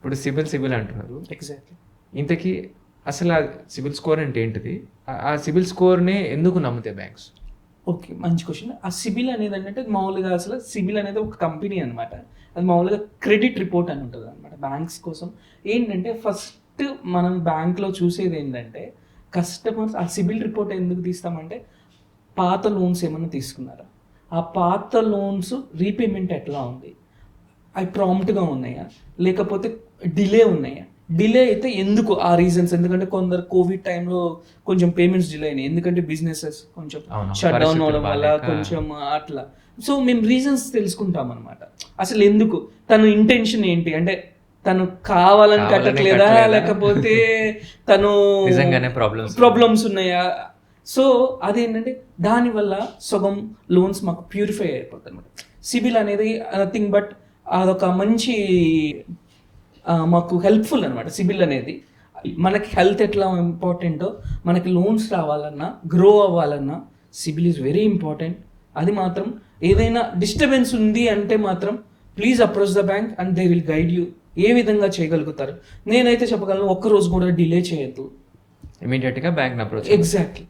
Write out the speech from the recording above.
ఇప్పుడు సిబిల్ సిబిల్ అంటున్నారు. ఎగ్జాక్ట్లీ ఇంతకీ అసలు ఆ సిబిల్ స్కోర్ అంటే ఏంటిది? ఆ- సిబిల్ స్కోర్ని ఎందుకు నమ్ముతాయి బ్యాంక్స్? ఓకే మంచి క్వశ్చన్ ఆ సిబిల్ అనేది ఏంటంటే మామూలుగా అసలు సిబిల్ అనేది ఒక కంపెనీ అనమాట అది మామూలుగా క్రెడిట్ రిపోర్ట్ అని ఉంటుంది అనమాట బ్యాంక్స్ కోసం ఏంటంటే ఫస్ట్ మనం బ్యాంక్లో చూసేది ఏంటంటే కస్టమర్స్ ఆ సిబిల్ రిపోర్ట్ ఎందుకు తీస్తామంటే పాత లోన్స్ ఏమైనా తీసుకున్నారా? ఆ పాత లోన్స్ రీపేమెంట్ ఎట్లా ఉంది? అవి ప్రాంప్ట్గా ఉన్నాయా? లేకపోతే డిలే ఉన్నాయా? డిలే అయితే ఎందుకు ఆ రీజన్స్? ఎందుకంటే కొందరు కోవిడ్ టైంలో కొంచెం పేమెంట్స్ డిలే అయినాయి. ఎందుకంటే బిజినెసెస్ కొంచెం షట్ డౌన్ అవడం వల్ల. కొంచెం అట్లా. సో మేము రీజన్స్ తెలుసుకుంటాం అనమాట అసలు ఎందుకు? తను ఇంటెన్షన్ ఏంటి? అంటే తను కావాలని కట్టట్లేదా? లేకపోతే తను problems ప్రాబ్లమ్స్ ఉన్నాయా? సో అదేంటంటే దానివల్ల సగం లోన్స్ మాకు ప్యూరిఫై అయిపోతుంది అనమాట సిబిల్ అనేది నథింగ్ బట్ అదొక మంచి మాకు హెల్ప్ఫుల్ అనమాట సిబిల్ అనేది. మనకి హెల్త్ ఎట్లా ఇంపార్టెంటో మనకి లోన్స్ రావాలన్నా గ్రో అవ్వాలన్నా సిబిల్ ఈజ్ వెరీ ఇంపార్టెంట్ అది మాత్రం ఏదైనా డిస్టర్బెన్స్ ఉంది అంటే మాత్రం please approach the bank and they will guide you ఏ విధంగా చేయగలుగుతారు? నేనైతే చెప్పగలను ఒక్క రోజు కూడా డిలే చేయొద్దు. ఇమీడియట్గా బ్యాంక్ అప్రోచ్ ఎగ్జాక్ట్లీ